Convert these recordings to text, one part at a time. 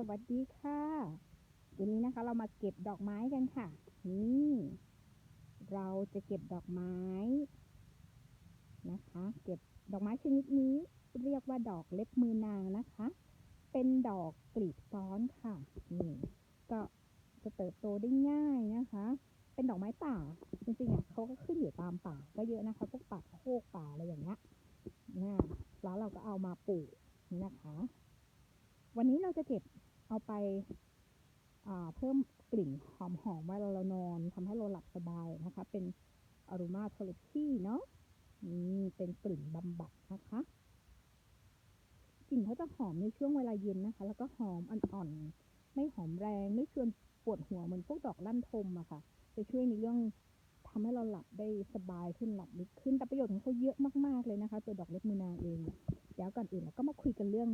สวัสดีค่ะวันนี้นะคะเรามาเก็บดอกไม้กันค่ะ นี่ เราจะเก็บดอกไม้นะคะ เก็บดอกไม้ชนิดนี้ เรียกว่าดอกเล็บมือนางนะคะ เป็นดอกกลีบซ้อนค่ะ นี่ ก็จะเติบโตได้ง่ายนะคะ เป็นดอกไม้ป่า จริงๆอะเขาก็ขึ้นอยู่ตามป่า ก็เยอะนะคะ พวกป่าโคกป่าอะไรอย่างเงี้ยนะแล้วเราก็เอามาปลูกนี่นะคะ วันนี้เราจะเก็บเอาไปเพิ่มกลิ่นหอมๆเวลาเรานอนทำให้เราหลับสบายนะคะ เป็นอารมาเทอร์พีเนาะนี่เป็นกลิ่นบำบัดนะคะกลิ่นเขาจะหอมในช่วงเวลาเย็นนะคะ แล้วก็หอมอ่อนๆไม่หอมแรงไม่ชวนปวดหัวเหมือนพวกดอกลั่นทมอะค่ะ จะช่วยในเรื่องทำให้เราหลับได้สบายขึ้นหลับลึกขึ้นแต่ประโยชน์ของเขาเยอะมากๆเลยนะคะ ตัวดอกเล็บมือนางเองเดี๋ยวก่อนอื่นเราก็มาคุยกันเรื่อง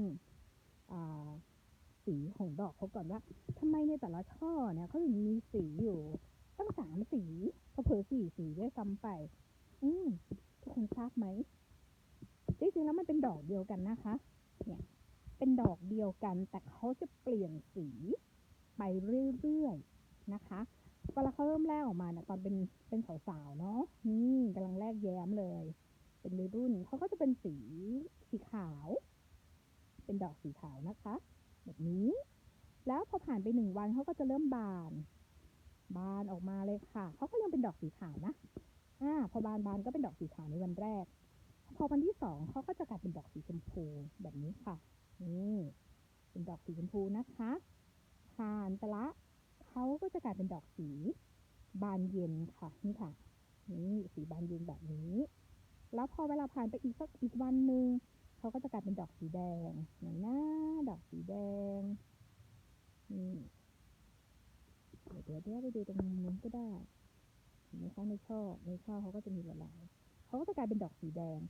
สีของดอกเขาก่อนว่าทำไมในแต่ละช่อเนี่ยเขาถึงมีสีอยู่ ตั้งสามสีเผลอสี่สีด้วยซ้ำไป อืมทุกคนทราบไหมจริงๆแล้วมันเป็นดอกเดียวกันนะคะ เนี่ย เป็นดอกเดียวกันแต่เขาจะเปลี่ยนสีไปเรื่อยๆนะคะเวลาเขาเริ่มแรกออกมาเนี่ยตอนเป็นเป็นสาวๆเนาะนี่กำลังแรกแย้มเลย เป็นวัยรุ่นเขาก็จะเป็นสีสีขาว เป็นดอกสีขาวนะคะ แบบนี้ แล้วพอผ่านไปหนึ่งวันเขาก็จะเริ่มบาน บานออกมาเลยค่ะเขาก็ยังเป็นดอกสีขาวนะอ่าพอบานบานก็เป็นดอกสีขาวในวันแรก พอวันที่สองเขาก็จะกลายเป็นดอกสีชมพูแบบนี้ค่ะ นี่เป็นดอกสีชมพูนะคะ ผ่านไปละเขาก็จะกลายเป็นดอกสี บานเย็นค่ะ นี่ค่ะ นี่สีบานเย็นแบบนี้ แล้วพอเวลาผ่านไปอีกสักอีกวันหนึ่ง เขาก็จะกลายเป็นดอกสีแดงไหนหน้าดอกสีแดงนี่เดี๋ยวเดี๋ยวไปดูตรงนู้นก็ได้เห็นไหมคะในช่อในช่อเขาก็จะมีหลายๆเขาก็จะกลายเป็นดอกสีแดง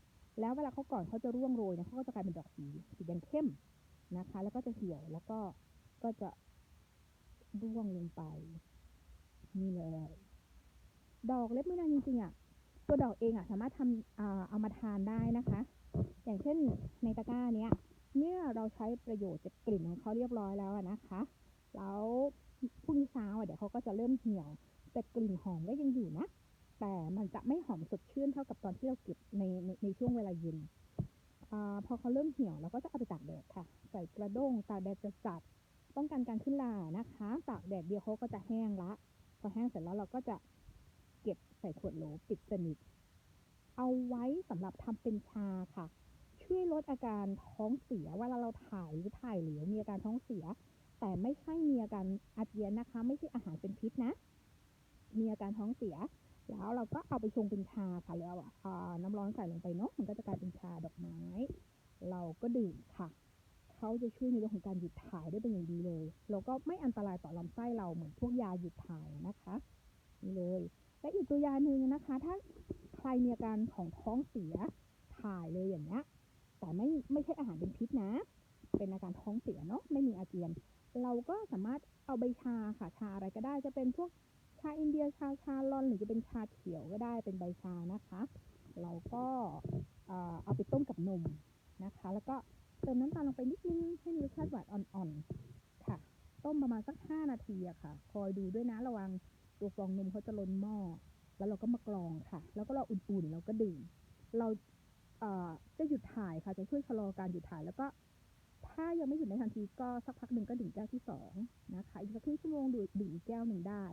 แล้วเวลาเขาก่อนเขาจะร่วงโรยนะเขาก็จะกลายเป็นดอกสีสีแดงเข้มนะคะ แล้วก็จะเหี่ยวแล้วก็ก็จะร่วงลงไปนี่เลยดอกเล็บมือนางจริงๆอะตัวดอกเองอะสามารถทำเอามาทานได้นะคะ อย่างเช่นในตะกร้าเนี้ย เมื่อเราใช้ประโยชน์จากกลิ่นของเขาเรียบร้อยแล้วนะคะ แล้วพรุ่งนี้เช้าเดี๋ยวเขาก็จะเริ่มเหี่ยว แต่กลิ่นหอมก็ยังอยู่นะ แต่มันจะไม่หอมสดชื่นเท่ากับตอนที่เราเก็บในในในช่วงเวลาเย็นอพอเขาเริ่มเหี่ยวเราก็จะเอาไปตากแดดค่ะ ใส่กระด้งตากแดดจะจัดป้องกันการขึ้นลานะคะ ตากแดดเดียวเขาก็จะแห้งละ พอแห้งเสร็จแล้วเราก็จะเก็บใส่ขวดโหลปิดสนิท เอาไว้สำหรับทำเป็นชาค่ะ ช่วยลดอาการท้องเสียเวลาเราถ่ายหรือถ่ายเหลวมีอาการท้องเสีย แต่ไม่ใช่มีอาการอาเจียนนะคะ ไม่ใช่อาหารเป็นพิษนะ มีอาการท้องเสีย แล้วเราก็เอาไปชงเป็นชาค่ะแล้วอ่าน้ำร้อนใส่ลงไปเนาะมันก็จะกลายเป็นชาดอกไม้ เราก็ดื่มค่ะเขาจะช่วยในเรื่องของการหยุดถ่ายได้เป็นอย่างดีเลยแล้วก็ไม่อันตรายต่อลำไส้เราเหมือนพวกยาหยุดถ่ายนะคะนี่เลย และอีกตัวยาหนึ่งนะคะ ถ้า ใครมีอาการของท้องเสียถ่ายเลยอย่างเงี้ยแต่ไม่ไม่ใช่อาหารเป็นพิษนะ เป็นอาการท้องเสียเนาะไม่มีอาเจียน เราก็สามารถเอาใบชาค่ะชาอะไรก็ได้จะเป็นพวกชาอินเดียชาชาลอน หรือจะเป็นชาเขียวก็ได้เป็นใบชานะคะ เราก็เอาไปต้มกับนมนะคะ แล้วก็เติมน้ำตาลลงไปนิดนึงให้มีรสชาติหวานอ่อนๆค่ะ ต้มประมาณสักห้านาทีอะค่ะ คอยดูด้วยนะระวังตัวฟองนมเขาจะล้นหม้อ แล้วเราก็มากรองค่ะ แล้วก็เราอุ่นๆเราก็ดื่ม เราจะหยุดถ่ายค่ะจะช่วยชะลอการหยุดถ่ายแล้วก็ ถ้ายังไม่หยุดในทันทีก็สักพักหนึ่งก็ดื่มแก้วที่สองนะคะอีกสักครึ่งชั่วโมงดื่มอีกแก้วหนึ่งได้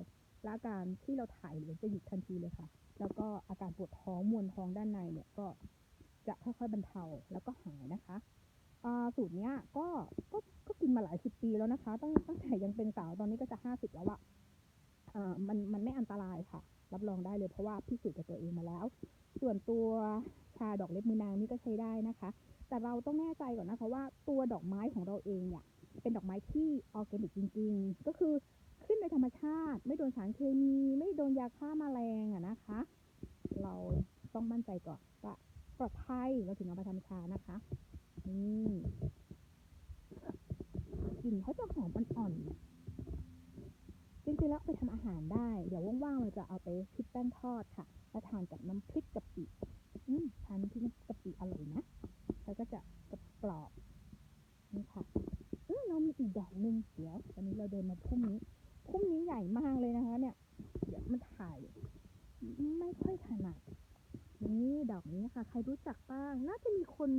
และอาการที่เราถ่ายเหลือจะหยุดทันทีเลยค่ะ แล้วก็อาการปวดท้องมวนท้องด้านในเนี่ยก็จะค่อยๆบรรเทาแล้วก็หายนะคะสูตรเนี้ยก็ก็ก็กินมาหลายสิบปีแล้วนะคะตั้งตั้งแต่ยังเป็นสาวตอนนี้ก็จะห้าสิบแล้วอะอ่ามันมันไม่อันตรายค่ะ รับรองได้เลยเพราะว่าพิสูจน์กับตัวเองมาแล้ว ส่วนตัวชาดอกเล็บมือนางนี่ก็ใช้ได้นะคะ แต่เราต้องแน่ใจก่อนนะคะว่าตัวดอกไม้ของเราเองเนี่ยเป็นดอกไม้ที่ออร์แกนิกจริง ๆ ก็คือขึ้นในธรรมชาติ ไม่โดนสารเคมี ไม่โดนยาฆ่ามาแมลงอะนะคะ เราต้องมั่นใจก่อนว่าปลอดภัยเราถึงเอามาทำชานะคะนี่กลิ่นเขาจะหอมอ่อนๆ แล้วไปทำอาหารได้ เดี๋ยวว่างๆเราจะเอาไปชุบแป้งทอดค่ะแล้วทานกับน้ำพริกกะปิอืมทานที่น้ำกะปิอร่อยนะแล้วก็จะกรอบนี่ค่ะเออเรามีอีกดอกหนึ่งเดี๋ยวตอนนี้เราเดินมาพุ่มนี้ พุ่มนี้ใหญ่มากเลยนะคะ เนี่ย เดี๋ยวมันถ่าย ไม่ค่อยถนัดนี่ดอกนี้ค่ะ ใครรู้จักบ้าง น่าจะมีคน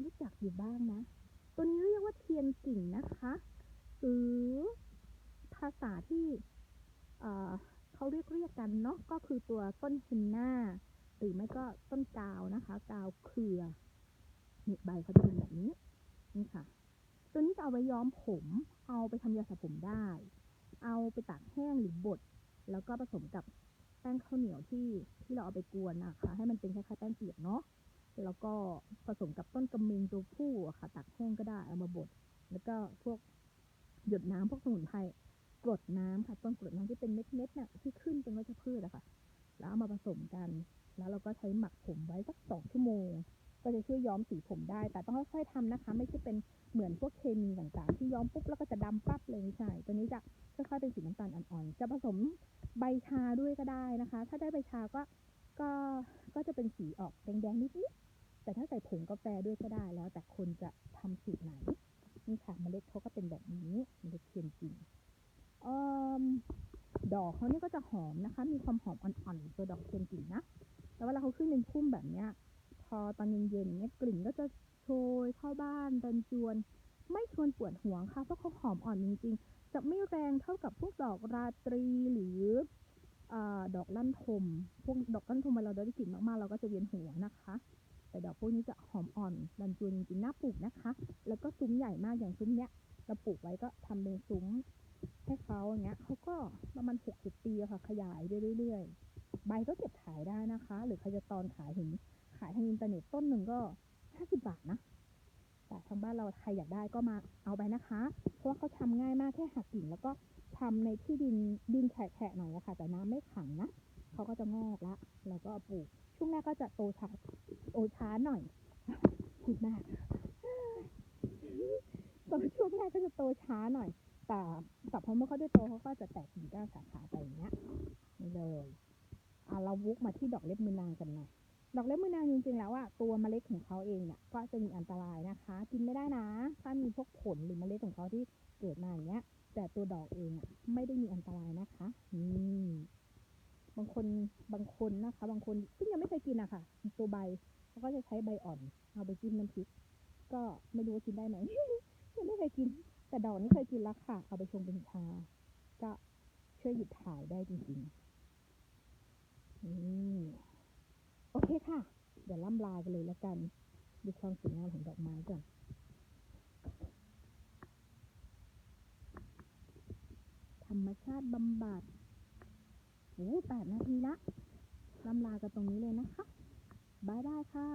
รู้จักอยู่บ้างนะ ตัวนี้เรียกว่าเทียนกิ่งนะคะ หรือาษาที่เขาเรียกเรียกกันเนาะก็คือตัวต้นเฮนนาหรือไม่ก็ต้นกาวนะคะ กาวเครือนี่ใบเขาจะเป็นแบบนี้นี่ค่ะ ตัวนี้จะเอาไว้ย้อมผม เอาไปทำยาสระผมได้ เอาไปตากแห้งหรือบด แล้วก็ผสมกับแป้งข้าวเหนียวที่ที่เราเอาไปกวนนะคะ ให้มันเป็นคล้ายๆแป้งเปียกเนาะแล้วก็ผสมกับต้นกระเมงตัวผู้อะค่ะตากแห้งก็ได้เอามาบด แล้วก็พวกหยดน้ำพวกสมุนไพร กรดน้ำค่ะต้นกรดน้ำที่เป็นเม็ดๆน่ะที่ขึ้นเป็นวัชพืชอะค่ะ แล้วเอามาผสมกัน แล้วเราก็ใช้หมักผมไว้สักสองชั่วโมง ก็จะช่วยย้อมสีผมได้ แต่ต้องค่อยๆทำนะคะ ไม่ใช่เป็นเหมือนพวกเคมีต่างๆ ที่ย้อมปุ๊บแล้วก็จะดำปั๊บเลยไม่ใช่ ตัวนี้จะค่อยๆเป็นสีน้ำตาลอ่อนๆ จะผสมใบชาด้วยก็ได้นะคะ ถ้าได้ใบชาก็ ก็ ก็จะเป็นสีออกแดงๆนิดๆ แต่ถ้าใส่ผงกาแฟด้วยก็ได้แล้ว แต่คนจะทำสูตรไหน นี่ค่ะเมล็ดเขาก็เป็นแบบนี้เมล็ดเทียนจริง เอดอกเขาเนี่ยก็จะหอมนะคะ มีความหอมอ่อนๆตัวดอกเทียนจริงนะ แล้วเวลาเขาขึ้นเป็นพุ่มแบบเนี้ย พอตอนเย็นๆเนี่ยกลิ่นก็จะโชยเข้าบ้านรันจวน ไม่ชวนปวดหัวค่ะ เพราะเขาหอมอ่อนจริงๆ จะไม่แรงเท่ากับพวกดอกราตรีหรืออดอกลั่นทม พวกดอกลั่นทมเวลาเราได้กลิ่นมากๆ เราก็จะเวียนหัวนะคะ แต่ดอกพวกนี้จะหอมอ่อนรันจวนจริงๆ น่าปลูกนะคะ แล้วก็ซุ้มใหญ่มากอย่างซุ้มเนี้ยเราปลูกไว้ก็ทำเป็นซุ้ม ประมาณหกสิบปีอะค่ะ ขยายไปเรื่อยๆ ใบก็เก็บขายได้นะคะ หรือใครจะตอนขายเห็นขายทางอินเทอร์เน็ตต้นหนึ่งก็ห้าสิบาทนะ แต่ทางบ้านเราใครอยากได้ก็มาเอาไปนะคะ เพราะว่าเขาทำง่ายมากแค่หักกิ่งแล้วก็ทำในที่ดินดินแฉะๆหน่อยอะค่ะแต่น้ำไม่ขังนะเขาก็จะงอกละแล้วก็ปลูก ช่วงแรกก็จะโตช้าโตช้าหน่อยพูดมากตอนช่วงแรกก็จะโตช้าหน่อย แต่แต่พอเมื่อเขาได้โตเขา มาที่ดอกเล็บมือนางกันหน่อยดอกเล็บมือนางจริงๆแล้วอะตัวเมล็ดของเขาเองเนี่ยก็จะมีอันตรายนะคะ กินไม่ได้นะ ถ้ามีพวกผลหรือเมล็ดของเขาที่เกิดมาอย่างเงี้ย แต่ตัวดอกเองอะไม่ได้มีอันตรายนะคะนี่บางคนบางคนนะคะ บางคนซึ่งยังไม่เคยกินอะค่ะ ตัวใบเขาก็จะใช้ใบอ่อน เอาไปจิ้มน้ำพริก ก็ไม่รู้ว่ากินได้ไหมยังไม่เคยกิน แต่ดอกนี้เคยกินแล้วค่ะ เอาไปชงเป็นชา ก็ช่วยหยุดถ่ายได้จริงๆ นี่โอเคค่ะ เดี๋ยวล่ำลากันเลยแล้วกัน ดูความสวยงามของดอกไม้ก่อนธรรมชาติบำบัดโอ้แปดนาทีละล่ำลากันตรงนี้เลยนะคะบายบายค่ะ